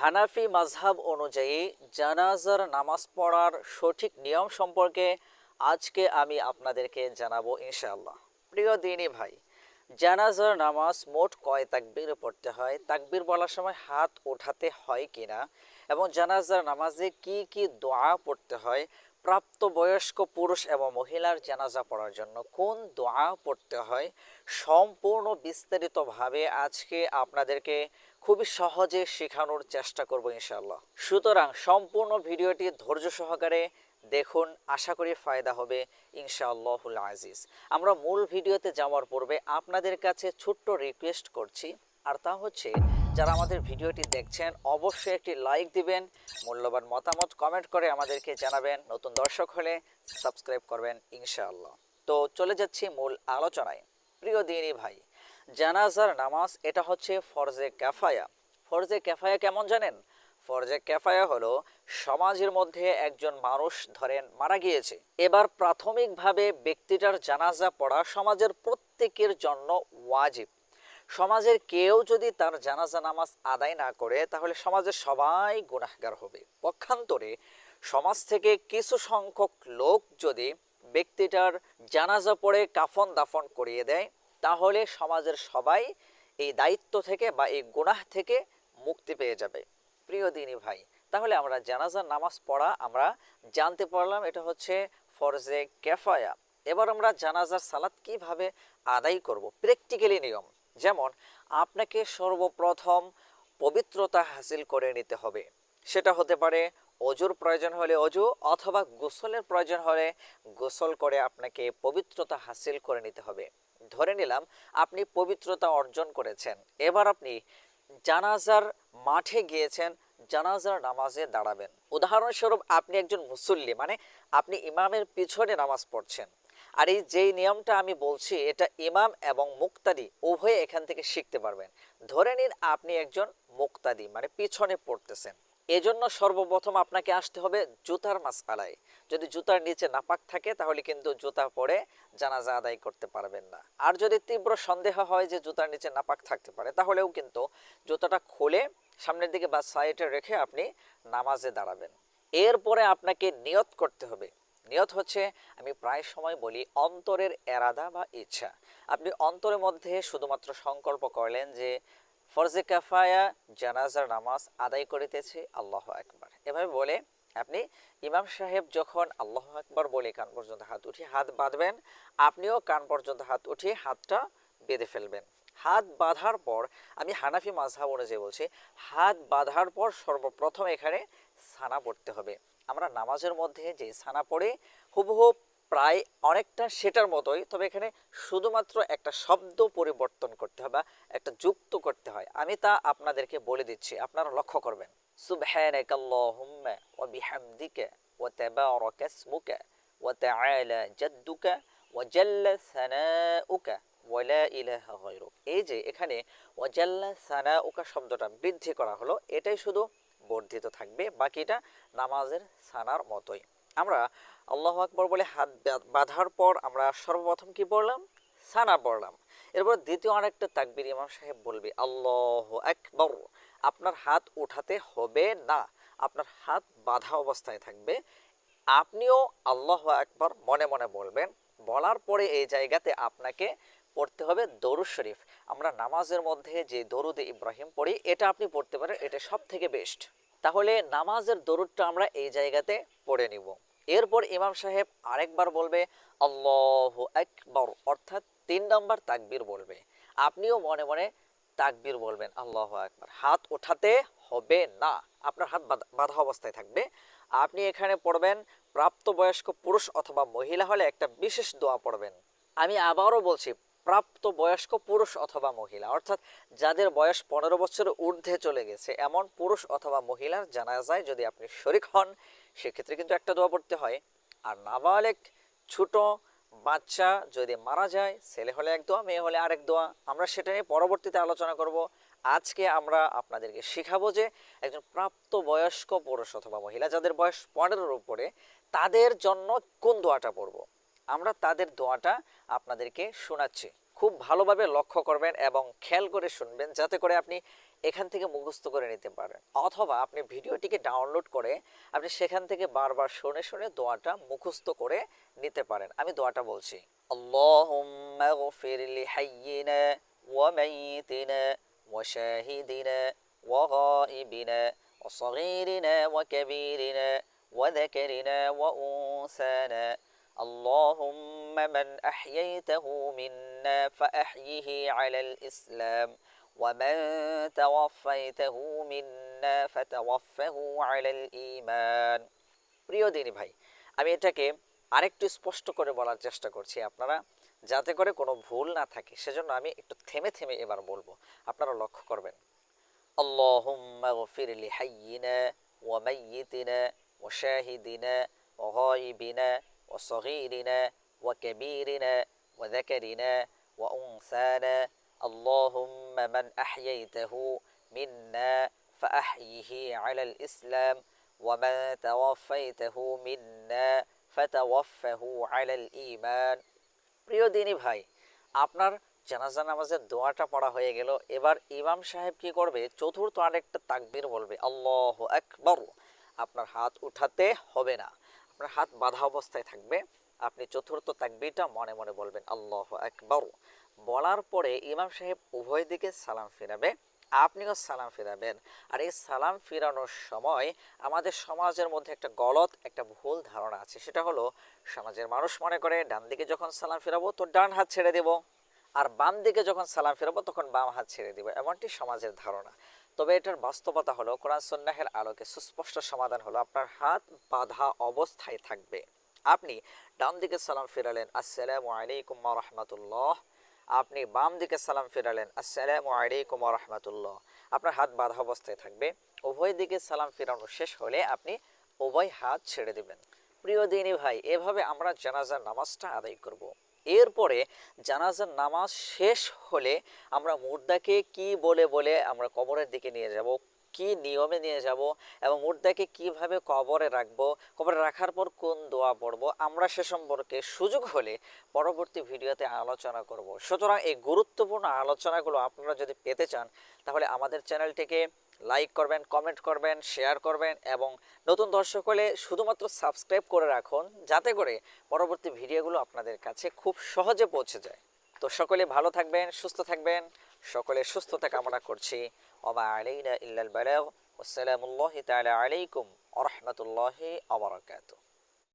হানাফি মাঝহাব অনুযায়ী জানাজার নামাজ পড়ার সঠিক নিয়ম সম্পর্কে আজকে আমি আপনাদেরকে জানাব ইনশাআল্লাহ। প্রিয় দিনই ভাই, জানাজার নামাজ মোট কয় তাকবির পড়তে হয়? তাকবির বলার সময় হাত ওঠাতে হয় কিনা? এবং জানাজার নামাজে কি কি দোয়া পড়তে হয়? প্রাপ্তবয়স্ক পুরুষ এবং মহিলার জানাজা পড়ার জন্য কোন দোয়া পড়তে হয়? সম্পূর্ণ বিস্তারিতভাবে আজকে আপনাদেরকে খুবই সহজে শেখানোর চেষ্টা করব ইনশাআল্লাহ। সুতরাং সম্পূর্ণ ভিডিওটি ধৈর্য সহকারে দেখুন, আশা করি ফায়দা হবে ইনশাআল্লাহুল আজিজ। আমরা মূল ভিডিওতে যাওয়ার পূর্বে আপনাদের কাছে ছোট্ট রিকোয়েস্ট করছি, আর তা হচ্ছে যারা আমাদের ভিডিওটি দেখছেন, অবশ্যই একটি লাইক দিবেন, মূল্যবান মতামত কমেন্ট করে আমাদেরকে জানাবেন। নতুন দর্শক হলে সাবস্ক্রাইব করবেন ইনশাআল্লাহ। তো চলে যাচ্ছি মূল আলোচনায়। প্রিয় দিনী ভাই, জানাজার নামাজ এটা হচ্ছে ফরজে ক্যাফায়া ফরজে ক্যাফায়া কেমন জানেন? ফরজে ক্যাফায়া হলো সমাজের মধ্যে একজন মানুষ ধরেন মারা গিয়েছে। এবার প্রাথমিকভাবে ব্যক্তিটার জানাজা পড়া সমাজের প্রত্যেকের জন্য ওয়াজিব। সমাজের কেউ যদি তার জানাজা নামাজ আদায় না করে, তাহলে সমাজের সবাই গুনাহগার হবে। পক্ষান্তরে সমাজ থেকে কিছু সংখ্যক লোক যদি ব্যক্তিটার জানাজা পড়ে কাফন দাফন করিয়ে দেয়, তাহলে সমাজের সবাই এই দায়িত্ব থেকে বা এই গুনাহ থেকে মুক্তি পেয়ে যাবে। প্রিয় দিনী ভাই, তাহলে আমরা জানাজার নামাজ পড়া আমরা জানতে পারলাম, এটা হচ্ছে ফরজে ক্যাফায়া এবার আমরা জানাজার সালাত কীভাবে আদায় করব প্র্যাকটিক্যালি নিয়ম। যেমন, আপনাকে সর্বপ্রথম পবিত্রতা হাসিল করে নিতে হবে। সেটা হতে পারে অজুর প্রয়োজন হলে অজু অথবা গোসলের প্রয়োজন হলে গোসল করে আপনাকে পবিত্রতা হাসিল করে নিতে হবে। ধরে নিলাম, আপনি পবিত্রতা অর্জন করেছেন। এবার আপনি জানাজার মাঠে গিয়েছেন, জানাজার নামাজে দাঁড়াবেন। উদাহরণস্বরূপ, আপনি একজন মুসল্লি মানে আপনি ইমামের পিছনে নামাজ পড়ছেন। আর এই যেই নিয়মটা আমি বলছি, এটা ইমাম এবং মুক্তাদি উভয়ে এখান থেকে শিখতে পারবেন। ধরে নিন আপনি একজন মুক্তাদি মানে পিছনে পড়তেছেন। এজন্য সর্বপ্রথম আপনাকে আসতে হবে জুতার মাসকালায় যদি জুতার নিচে নাপাক থাকে, তাহলে কিন্তু জুতা পরে জানাজা আদায় করতে পারবেন না। আর যদি তীব্র সন্দেহ হয় যে জুতার নিচে নাপাক থাকতে পারে, তাহলেও কিন্তু জুতাটা খুলে সামনের দিকে বা সাইডে রেখে আপনি নামাজে দাঁড়াবেন। এরপরে আপনাকে নিয়ত করতে হবে নিয়ত হচ্ছে, আমি প্রায় সময় বলি অন্তরের এরাদা বা ইচ্ছা। আপনি অন্তরের মধ্যে শুধুমাত্র সংকল্প করলেন যে, ফরজে কাফায়া, জানাজার নামাজ আদায় করিতেছে, আল্লাহ একবার এভাবে বলে আপনি ইমাম সাহেব যখন আল্লাহ একবার বলে কান পর্যন্ত হাত উঠিয়ে হাত বাঁধবেন, আপনিও কান পর্যন্ত হাত উঠিয়ে হাতটা বেঁধে ফেলবেন। হাত বাঁধার পর, আমি হানাফি মাঝহাব অনুযায়ী বলছি, হাত বাঁধার পর সর্বপ্রথম এখানে সানা পড়তে হবে। আমরা নামাজের মধ্যে যে সানা পড়ে, হুবহু প্রায় অনেকটা সেটার মতোই, তবে এখানে শুধুমাত্র একটা শব্দ পরিবর্তন করতে হবে বা একটা যুক্ত করতে হয়। আমি তা আপনাদেরকে বলে দিচ্ছি, আপনারা লক্ষ্য করবেন। এই যে এখানে ওয়া জাল্লা শব্দটা বৃদ্ধি করা হলো, এটাই শুধু বর্ধিত থাকবে, বাকিটা নামাজের সানার মতোই। আমরা আল্লাহ আকবর বলে হাত বাঁধার পর আমরা সর্বপ্রথম কি পড়লাম? সানা পড়লাম। এরপর দ্বিতীয় আরেকটা তাকবির ইমাম সাহেব বলবে, আল্লাহ আকবর। আপনার হাত উঠাতে হবে না। আপনার হাত বাঁধা অবস্থায় থাকবে। আপনিও আল্লাহ আকবর মনে মনে বলবেন। বলার পরে এই জায়গাতে আপনাকে পড়তে হবে দরুদ শরীফ। আমরা নামাজের মধ্যে যে দরুদে ইব্রাহিম পড়ি, এটা আপনি পড়তে পারেন, এটা সব থেকে বেস্ট তাহলে নামাজের দরুদটা আমরা এই জায়গাতে পড়ে নিব। এরপর ইমাম সাহেব আরেকবার বলবে, আল্লাহ একবার অর্থাৎ তিন নম্বর তাকবির বলবে। আপনিও মনে মনে তাকবির বলবেন, আল্লাহ একবার হাত ওঠাতে হবে না। আপনার হাত বাঁধা অবস্থায় থাকবে। আপনি এখানে পড়বেন, প্রাপ্তবয়স্ক পুরুষ অথবা মহিলা হলে একটা বিশেষ দোয়া পড়বেন। আমি আবারও বলছি প্রাপ্ত বয়স্ক পুরুষ অথবা মহিলা। অর্থাৎ যাদের বয়স পনেরো বছরের ঊর্ধ্বে চলে গেছে, এমন পুরুষ অথবা মহিলার জানা যায় যদি আপনি শরিক হন, সেক্ষেত্রে কিন্তু একটা দোয়া পড়তে হয়। আর নাবালেক ছোট বাচ্চা যদি মারা যায়, ছেলে হলে এক দোয়া, মেয়ে হলে আরেক দোয়া। আমরা সেটা নিয়ে পরবর্তীতে আলোচনা করব। আজকে আমরা আপনাদেরকে শিখাবো যে একজন প্রাপ্ত বয়স্ক পুরুষ অথবা মহিলা যাদের বয়স পনেরোর উপরে, তাদের জন্য কোন দোয়াটা পড়ব। আমরা তাদের দোয়াটা আপনাদেরকে শোনাচ্ছি খুব ভালোভাবে লক্ষ্য করবেন এবং খেয়াল করে শুনবেন যাতে করে আপনি এখান থেকে মুখস্থ করে নিতে পারেন অথবা আপনি ভিডিওটিকে ডাউনলোড করে আপনি সেখান থেকে বারবার শুনে শুনে দোয়াটা মুখস্থ করে নিতে পারেন আমি দোয়াটা বলছি আল্লাহুম্মা গফির লিহাইয়িনা ওয়া মাইয়িতিনা ওয়া শাহিদিনা ওয়া গায়িবিনা ওয়া صغيرنا وكبيرنا وذكرنا وأنثانا اللهم من أحييته منا فأحيه على الإسلام ومن توفيته منا فتوفه على الإيمان প্রিয় দিনী ভাই আমি এটাকে আরেকটু স্পষ্ট করে বলার চেষ্টা করছি আপনারা যাতে করে কোনো ভুল না থাকে সেজন্য আমি একটু থেমে থেমে এবার বলবো আপনারা লক্ষ্য করবেন اللهم اغفر لحينا وميتنا وشاهدنا وغائبنا وصغيرنا وكبيرنا وذكرنا وأنثانا اللهم من أحييته منا فأحيه على الإسلام ومن توفيته منا فتوفه على الإيمان প্রিয় দিনী ভাই আপনার জানাজা নামাজের দোয়াটা পড়া হয়ে গেল এবার ইমাম সাহেব কি করবে চতুর্থ আরেকটা তাকবীর বলবে আল্লাহ আকবর আপনার হাত উঠাতে হবে না আপনার হাত বাঁধা অবস্থায় থাকবে। আপনি চতুর্থ তাকবীরটা মনে মনে বলবেন, আল্লাহ একবার বলার পরে ইমাম সাহেব উভয় দিকে সালাম ফিরাবে, আপনিও সালাম ফিরাবেন। আর এই সালাম ফিরানোর সময় আমাদের সমাজের মধ্যে একটা গলত, একটা ভুল ধারণা আছে। সেটা হলো, সমাজের মানুষ মনে করে, ডান দিকে যখন সালাম ফিরাবো, তো ডান হাত ছেড়ে দেব। আর বাম দিকে যখন সালাম ফিরাবো, তখন বাম হাত ছেড়ে দিব। এমনটি সমাজের ধারণা। তবে এটার বাস্তবতা হলো কোরআন সন্ন্যাহের আলোকে সুস্পষ্ট সমাধান হলো। আপনার হাত বাঁধা অবস্থায় থাকবে। আপনি ডান দিকে সালাম ফিরালেন, আসসালামু আলাইকুম রহমতুল্লাহ। আপনি বাম দিকে সালাম ফিরালেন, আসসালামু আলাইকুম রহমতুল্লাহ। আপনার হাত বাঁধা অবস্থায় থাকবে। উভয় দিকে সালাম ফিরানো শেষ হলে আপনি উভয় হাত ছেড়ে দিবেন। প্রিয় দিনী ভাই, এভাবে আমরা জানাজার নামাজটা আদায় করব। এরপরে জানাজার নামাজ শেষ হলে আমরা মুর্দাকে কি বলে বলে আমরা কবরের দিকে নিয়ে যাব, কি নিয়মে নিয়ে যাব এবং মুর্দাকে কীভাবে কবরে রাখব, কবরে রাখার পর কোন দোয়া পড়ব, আমরা সে সম্পর্কে সুযোগ হলে পরবর্তী ভিডিওতে আলোচনা করব। সুতরাং এই গুরুত্বপূর্ণ আলোচনাগুলো আপনারা যদি পেতে চান, তাহলে আমাদের চ্যানেলটিকে লাইক করবেন কমেন্ট করবেন শেয়ার করবেন এবং নতুন দর্শক হলে শুধুমাত্র সাবস্ক্রাইব করে রাখুন যাতে করে পরবর্তী ভিডিওগুলো আপনাদের কাছে খুব সহজে পৌঁছে যায়। তো সকলে ভালো থাকবেন, সুস্থ থাকবেন সকলে সুস্থতা কামনা করছি। ওমা আলাইনা ইল্লাল বালাগ আসসালামু আলাইকুম ওয়া রাহমাতুল্লাহি ওয়া বারাকাতুহু।